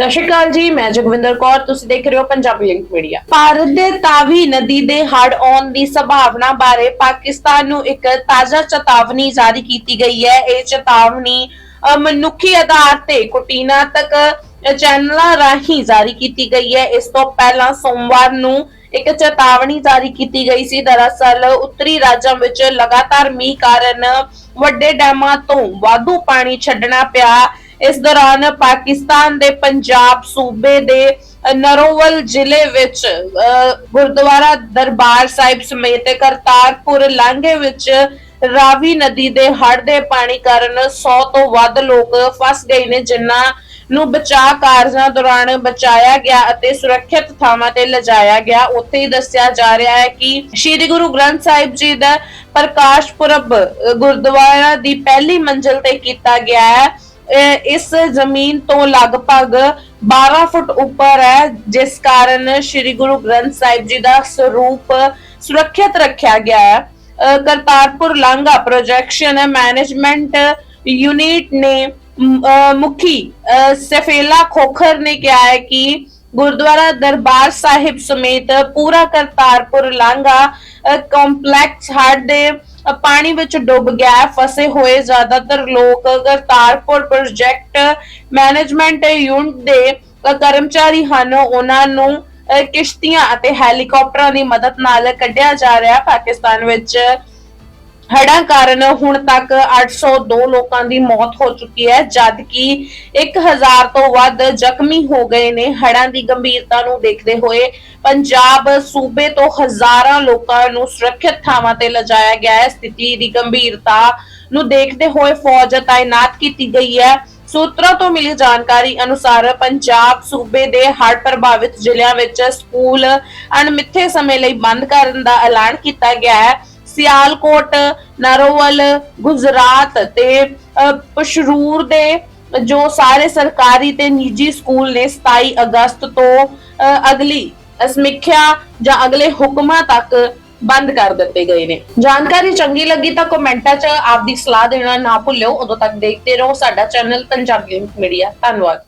ਸਤਿ ਸ਼੍ਰੀ ਅਕਾਲ ਜੀ, ਮੈਂ ਜਗਵਿੰਦਰ ਕੌਰ, ਤੁਸੀਂ ਦੇਖ ਰਹੇ ਹੋ ਪੰਜਾਬੀ ਲਿੰਕ ਮੀਡੀਆ ਭਾਰਤ ਦੇ ਤਾਵੀ ਨਦੀ ਦੇ ਹੜ੍ਹ ਆਉਣ ਦੀ ਸੰਭਾਵਨਾ ਬਾਰੇ ਪਾਕਿਸਤਾਨ ਨੂੰ ਇੱਕ ਤਾਜ਼ਾ ਚੇਤਾਵਨੀ ਜਾਰੀ ਕੀਤੀ ਗਈ ਹੈ। ਇਹ ਚੇਤਾਵਨੀ ਮਨੁੱਖੀ ਆਧਾਰ ਤੇ ਕੁਟੀਨਾ ਤੱਕ ਚੈਨਲਾਂ ਰਾਹੀਂ ਜਾਰੀ ਕੀਤੀ ਗਈ ਹੈ। ਇਸ ਤੋਂ ਪਹਿਲਾਂ ਸੋਮਵਾਰ ਨੂੰ ਇੱਕ ਚੇਤਾਵਨੀ ਜਾਰੀ ਕੀਤੀ ਗਈ ਸੀ। ਦਰਅਸਲ, ਉੱਤਰੀ ਰਾਜਾਂ ਵਿੱਚ ਲਗਾਤਾਰ ਮੀਂਹ ਕਾਰਨ ਵੱਡੇ ਡੈਮਾਂ ਤੋਂ ਵਾਧੂ ਪਾਣੀ ਛੱਡਣਾ ਪਿਆ। ਇਸ ਦੌਰਾਨ ਪਾਕਿਸਤਾਨ ਦੇ ਪੰਜਾਬ ਸੂਬੇ ਦੇ ਨਰੋਵਲ ਜ਼ਿਲ੍ਹੇ ਵਿੱਚ ਅ, ਗੁਰਦੁਆਰਾ ਦਰਬਾਰ ਸਾਹਿਬ ਸਮੇਤ ਕਰਤਾਰਪੁਰ ਲਾਂਘੇ ਵਿੱਚ ਰਾਵੀ ਨਦੀ ਦੇ ਹੜ੍ਹ ਦੇ ਪਾਣੀ ਕਾਰਨ 100 ਤੋਂ ਵੱਧ ਲੋਕ ਫਸ ਗਏ ਨੇ ਜਿਨ੍ਹਾਂ ਨੂੰ ਬਚਾਅ ਕਾਰਜਾਂ ਦੌਰਾਨ ਬਚਾਇਆ ਗਿਆ ਅਤੇ ਸੁਰੱਖਿਅਤ ਥਾਵਾਂ ਤੇ ਲਿਜਾਇਆ ਗਿਆ। ਉੱਥੇ ਹੀ ਦੱਸਿਆ ਜਾ ਰਿਹਾ ਹੈ ਕਿ ਸ੍ਰੀ ਗੁਰੂ ਗ੍ਰੰਥ ਸਾਹਿਬ ਜੀ ਦਾ ਪ੍ਰਕਾਸ਼ ਪੁਰਬ ਗੁਰਦੁਆਰਾ ਦੀ ਪਹਿਲੀ ਮੰਜ਼ਲ ਤੇ ਕੀਤਾ ਗਿਆ ਹੈ। ਇਸ ਜ਼ਮੀਨ ਤੋਂ ਲਗਭਗ 12 ਫੁੱਟ ਉੱਪਰ ਹੈ, ਜਿਸ ਕਾਰਨ ਸ੍ਰੀ ਗੁਰੂ ਗ੍ਰੰਥ ਸਾਹਿਬ ਜੀ ਦਾ ਸਰੂਪ ਸੁਰੱਖਿਅਤ ਰੱਖਿਆ ਗਿਆ ਹੈ। ਕਰਤਾਰਪੁਰ ਲਾਂਘਾ ਪ੍ਰੋਜੈਕਸ਼ਨ ਮੈਨੇਜਮੈਂਟ ਯੂਨਿਟ ਨੇ ਮ- ਅਹ ਮੁਖੀ, ਅਹ ਸਫੇਲਾ ਖੋਖਰ ਨੇ ਕਿਹਾ ਹੈ ਕਿ ਗੁਰਦੁਆਰਾ ਦਰਬਾਰ ਸਾਹਿਬ ਸਮੇਤ ਪੂਰਾ ਕਰਤਾਰਪੁਰ ਪਾਣੀ ਵਿੱਚ ਡੁੱਬ ਗਿਆ, ਫਸੇ ਹੋਏ ਜ਼ਿਆਦਾਤਰ ਲੋਕ ਕਰਤਾਰਪੁਰ ਪ੍ਰੋਜੈਕਟ ਮੈਨੇਜਮੈਂਟ ਯੂਨਿਟ ਦੇ ਕਰਮਚਾਰੀ ਹਨ। ਉਹਨਾਂ ਨੂੰ ਕਿਸ਼ਤੀਆਂ ਅਤੇ ਹੈਲੀਕਾਪਟਰਾਂ ਦੀ ਮਦਦ ਨਾਲ ਕੱਢਿਆ ਜਾ ਰਿਹਾ ਪਾਕਿਸਤਾਨ ਵਿੱਚ ਹੜਾਂ ਕਾਰਨ ਹੁਣ ਤੱਕ 802 ਲੋਕਾਂ ਦੀ ਮੌਤ ਹੋ ਚੁੱਕੀ ਹੈ, ਜਦਕਿ 1000 ਤੋਂ ਵੱਧ ਜ਼ਖਮੀ ਹੋ ਗਏ ਨੇ। ਹੜ੍ਹਾਂ ਦੀ ਗੰਭੀਰਤਾ ਨੂੰ ਦੇਖਦੇ ਹੋਏ ਪੰਜਾਬ ਸੂਬੇ ਤੋਂ ਹਜ਼ਾਰਾਂ ਲੋਕਾਂ ਨੂੰ ਸੁਰੱਖਿਅਤ ਥਾਵਾਂ ਤੇ ਲਿਜਾਇਆ ਗਿਆ ਹੈ। ਸਥਿਤੀ ਦੀ ਗੰਭੀਰਤਾ ਨੂੰ ਦੇਖਦੇ ਹੋਏ ਫੌਜ ਤਾਇਨਾਤ ਕੀਤੀ ਗਈ ਹੈ। ਸੂਤਰਾਂ ਤੋਂ ਮਿਲੀ ਜਾਣਕਾਰੀ ਅਨੁਸਾਰ ਪੰਜਾਬ ਸੂਬੇ ਦੇ ਹੜ੍ਹ ਪ੍ਰਭਾਵਿਤ ਜ਼ਿਲ੍ਹਿਆਂ ਵਿੱਚ ਸਕੂਲ ਅਣਮਿੱਥੇ ਸਮੇਂ ਲਈ ਬੰਦ ਕਰਨ ਦਾ ਐਲਾਨ ਕੀਤਾ ਗਿਆ ਹੈ। ਸਿਆਲਕੋਟ, ਨਰੋਵਲ, ਗੁਜਰਾਤ ਤੇ ਪਸ਼ਰੂਰ ਦੇ ਜੋ ਸਾਰੇ ਸਰਕਾਰੀ ਤੇ ਨਿੱਜੀ ਸਕੂਲ ਨੇ 27 ਅਗਸਤ ਤੋਂ ਅਗਲੀ ਸਮੀਖਿਆ ਜਾਂ ਅਗਲੇ ਹੁਕਮਾਂ ਤੱਕ ਬੰਦ ਕਰ ਦਿੱਤੇ ਗਏ ਨੇ। ਜਾਣਕਾਰੀ ਚੰਗੀ ਲੱਗੀ ਤਾਂ ਕਮੈਂਟਾਂ 'ਚ ਆਪਦੀ ਸਲਾਹ ਦੇਣਾ ਨਾ ਭੁੱਲਿਓ। ਉਦੋਂ ਤੱਕ ਦੇਖਦੇ ਰਹੋ ਸਾਡਾ ਚੈਨਲ, ਪੰਜਾਬੀ ਮੀਡੀਆ ਧੰਨਵਾਦ।